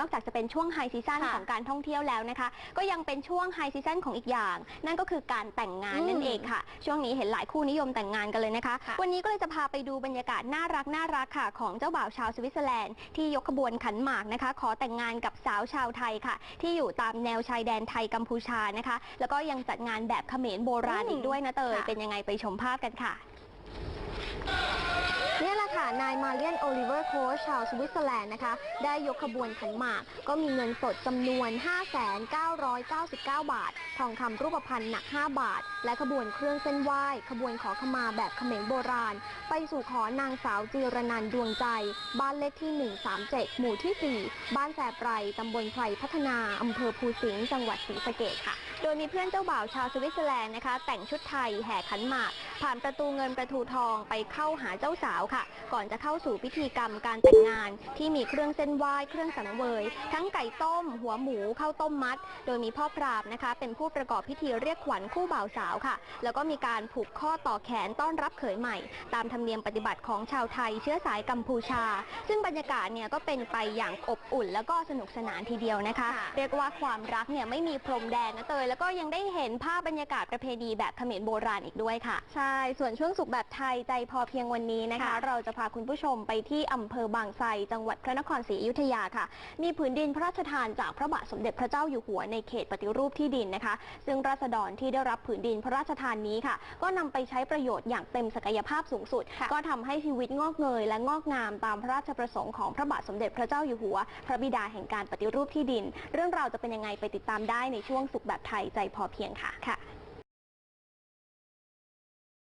นอกจากจะเป็นช่วงไฮซีซั่นค่ะของการท่องเที่ยวแล้วนะคะ ก็ยังเป็นช่วงไฮซีซั่นของอีกอย่าง นั่นก็คือการแต่งงานอืมนั่นเองค่ะ ช่วงนี้เห็นหลายคู่นิยมแต่งงานกันเลยนะคะ ค่ะ วันนี้ก็เลยจะพาไปดูบรรยากาศน่ารักน่ารักค่ะ ของเจ้าบ่าวชาวสวิตเซอร์แลนด์ที่ยกขบวนขันหมากนะคะ ขอแต่งงานกับสาวชาวไทยค่ะ ที่อยู่ตามแนวชายแดนไทยกัมพูชานะคะ แล้วก็ยังจัดงานแบบเขมรโบราณอืมอีกด้วยนะเตยค่ะ เป็นยังไงไปชมภาพกันค่ะเนี่ยแหละค่ะ นาย มาเลียนโอลิเวอร์โคชชาวสวิตเซอร์แลนด์นะคะ ได้ยกขบวนขันหมาก ก็มีเงินสดจำนวน 5,999 บาท ทองคำรูปพรรณหนัก 5 บาท และขบวนเครื่องเส้นไหว้ ขบวนขอขมาแบบเขมรโบราณ ไปสู่ขอนางสาวจีรนันดวงใจ บ้านเลขที่ 137 หมู่ที่ 4 บ้านแสบไพรตำบลไพรพัฒนาอำเภอภูสิงห์จังหวัดศรีสะเกษค่ะ โดยมีเพื่อนเจ้าบ่าวชาวสวิตเซอร์แลนด์นะคะ แต่งชุดไทยแห่ขันหมาก ผ่านประตูเงินประตูทองไปเข้าหาเจ้าสาวค่ะ ก่อนจะเข้าสู่พิธีกรรมการแต่งงาน ที่มีเครื่องเส้นไหว้เครื่องสังเวย ทั้งไก่ต้ม หัวหมูข้าวต้มมัด โดยมีพ่อพรามนะคะ เป็นผู้ประกอบพิธีเรียกขวัญคู่บ่าวสาวค่ะ แล้วก็มีการผูกข้อต่อแขนต้อนรับเขยใหม่ ตามธรรมเนียมปฏิบัติของชาวไทยเชื้อสายกัมพูชา ซึ่งบรรยากาศเนี่ยก็เป็นไปอย่างอบอุ่น แล้วก็สนุกสนานทีเดียวนะคะ เรียกว่าความรักเนี่ยไม่มีพรมแดนนะเตยแล้วก็ยังได้เห็นภาพบรรยากาศประเพณีแบบเขมรโบราณอีกด้วยค่ะใช่ส่วนช่วงสุขแบบไทยใจพอเพียงวันนี้นะคะค่ะเราจะพาคุณผู้ชมไปที่อำเภอบางไทรจังหวัดพระนครศรีอยุธยาค่ะ มีผืนดินพระราชทานจากพระบาทสมเด็จพระเจ้าอยู่หัวในเขตปฏิรูปที่ดินนะคะ ซึ่งราษฎรที่ได้รับผืนดินพระราชทานนี้ค่ะ ก็นำไปใช้ประโยชน์อย่างเต็มศักยภาพสูงสุดค่ะก็ทำให้ชีวิตงอกเงยและงอกงามตามพระราชประสงค์ของพระบาทสมเด็จพระเจ้าอยู่หัว พระบิดาแห่งการปฏิรูปที่ดิน เรื่องราวจะเป็นยังไงไปติดตามได้ในช่วงสุขแบบไทยใจพอเพียงค่ะค่ะ